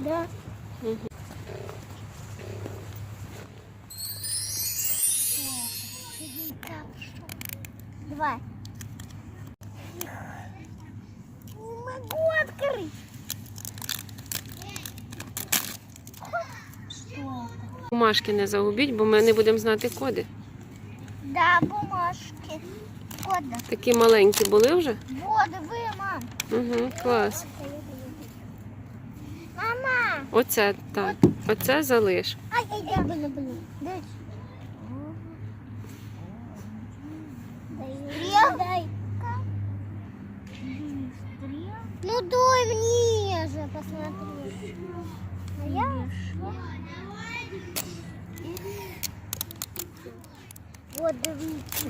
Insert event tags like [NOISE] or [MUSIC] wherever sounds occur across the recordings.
Да. Давай. Не могу открыть. Что? Бумажки не загубіть, бо ми не будемо знати коди. Да, бумажки. Кода. Такі маленькі були вже? Вот, вы, мам. Угу, клас. Мама. Оце так. Оце залиш. Ай, ай, ай, блин, блин. Ну дай мне же посмотреть. А я Вот, дивіться.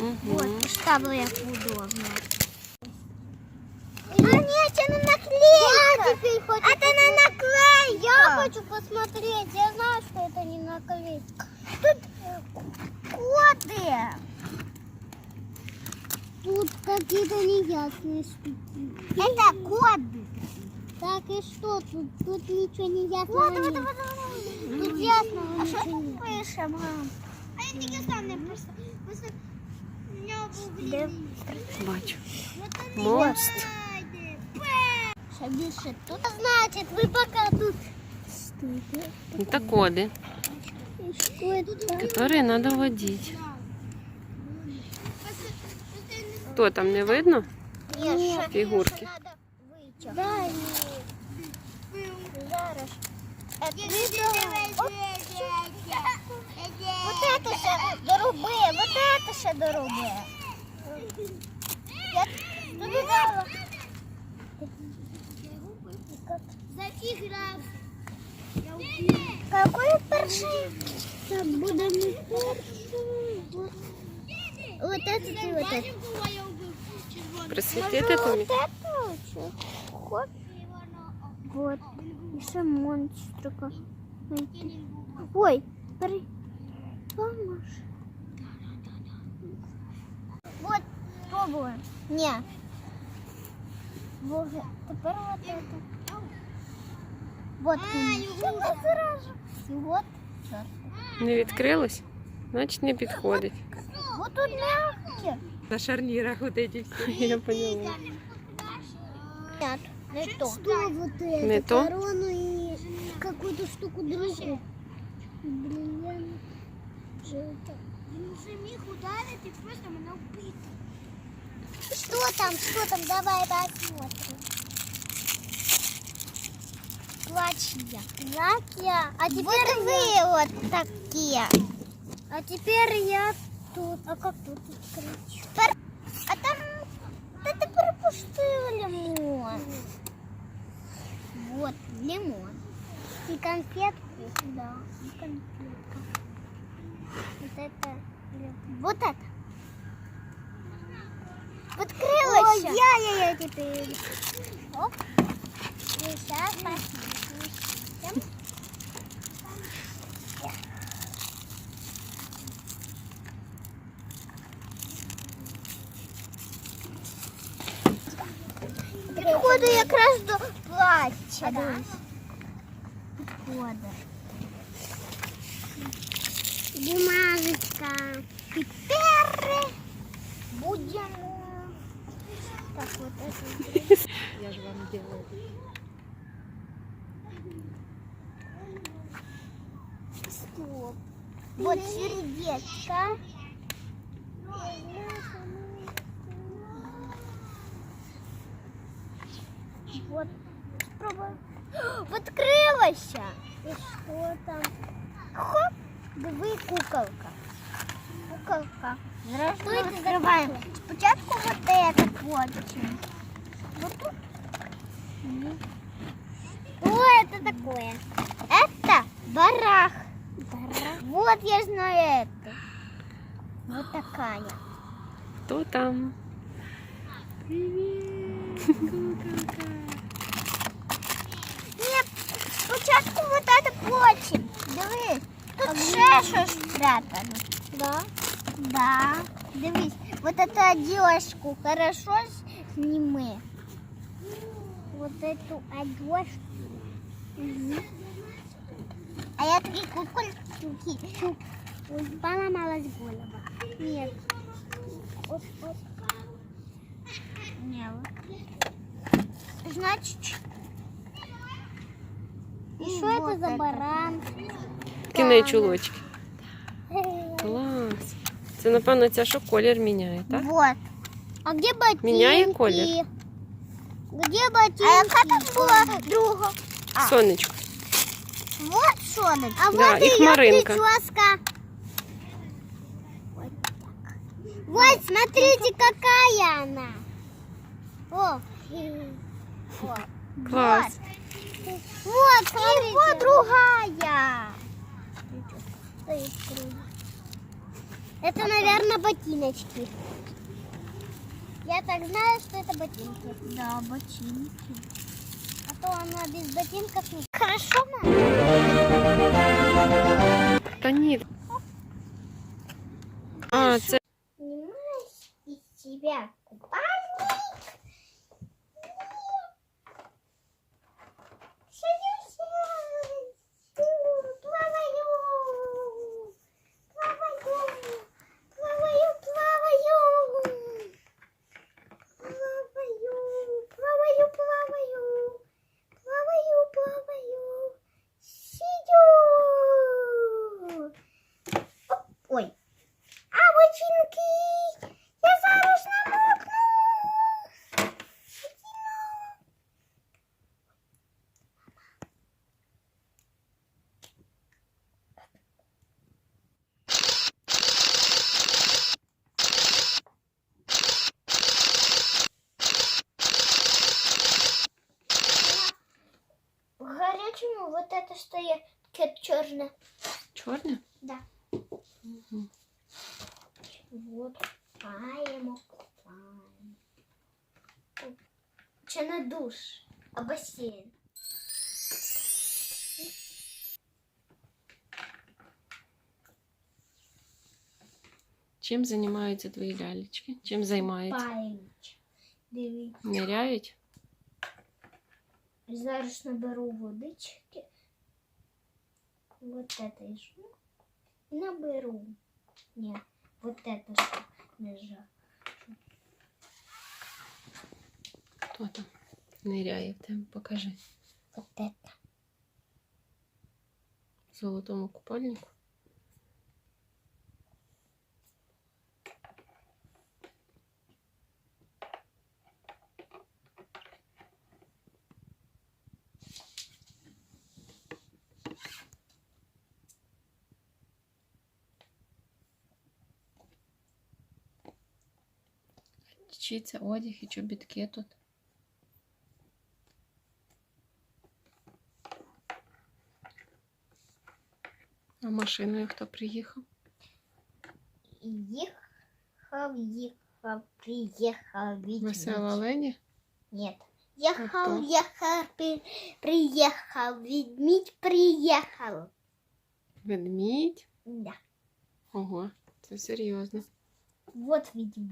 Угу. Вот, чтобы як удобно. А нет, это наклейка. Это не наклейка. Я хочу посмотреть. Я знаю, что это не наклейка. Тут коды. Тут какие-то неясные штуки. Это коды. Так и что? Тут, тут ничего не ясно. Вот, вот, вот, вот. Тут ясно. А что тут пишем, мам? А я не просто. Просто у нього був Бачу. Вот Мост. Ще більше тут. Значить, ви поки тут стоїте. Це коди, І що це? які треба водити. Хто там не видно? Ні, ще Фігурки. ще надо витяг. Дай мені. Зараз. Это это ще доруби. Я тобі дала. Зафіграв. Какой перший? Це буде не перший. Вот это и вот это. Присвітити тобі? Вот это лучше. Хоп. Вот. Еще монстрика. найти. Ой, при... Помощь. пробуем. Не. Вот, теперь вот это. Вот. А, сразу. Вот. всё. Не відкрилось? Значить не підходить. Вот тут мягкие. На шарнірах от ці всі. [LAUGHS] Я поняла. Нет, не то. Что вот это? Не то? Корону и какую-то штуку другую. Бриллиант. Желто. Він уже міг ударити і просто мене вбити. Там, что там? Давай посмотрим. Платья. Платья. А теперь вы вот такие. А теперь я тут. А как тут открыть? Пер- А там да ты пропустил лимон. Вот лимон. И конфетку. Да, и конфетка. Вот это. Вот это. Открылась. Ой, я, я, я теперь. Оп. И сейчас посмотрим. Підходи якраз до плаття. Да? Підходи. Бумажечка. Тепер будемо. Вот. Я ж вам делаю. Стоп. Вот сердечко. Вот. Спробуем. Открылась. И что там? Хоп. Диви куколка. Куколка. Здравствуйте, закрываем. Спочатку вот это потім. Вот тут. Что это такое? Это барах. Вот я знаю это. Вот такая. Хто там? Нет, спочатку вот это потім. Дивись, тут ще щось спрятано. Да? Да. Дивись, вот эту одежку хорошо сними. Вот эту одежку. А я такие кукольки. Поломалась голова. Нет. Вот, вот. Не, вот. Значит, и что это за баран? Такі неї чулочки. Клас. Це, напевно, ця що колір міняє, так? Вот. А где ботинки? Меняем колер. Где ботинки? А яка там була друга? А. Сонечко. Вот сонечко. А Да, вот и ее хмаринка. прическа. Вот так. Вот, смотрите, какая она. О. Вот. Клас. Вот, и вот другая. Стоит круг. Это, наверное, ботиночки. Я так знаю, что это ботинки. Да, ботинки. А то она без ботинков не... Хорошо, мама? Та ні. горячему вот это стоит черное. чорне? Да. Вот. Купаємо, купаємо. Чи не душ, а басейн. Чим займаються твої лялечки? Чим займаються? Пають. Дивіться. Ниряють? Зараз наберу водички. Вот это еще. И наберу. Нет, вот это что нажал. Хто там? В тебе, покажи. Вот это. Золотому купальнику. Вчиться одяг і чобітки тут. А машиною хто приїхав? Їхав, їхав, приїхав. Весела Лені? Ні. Їхав, їхав, приїхав, відмідь приїхав. Ведмідь? Да. Ого, це серйозно. Вот ведмідь.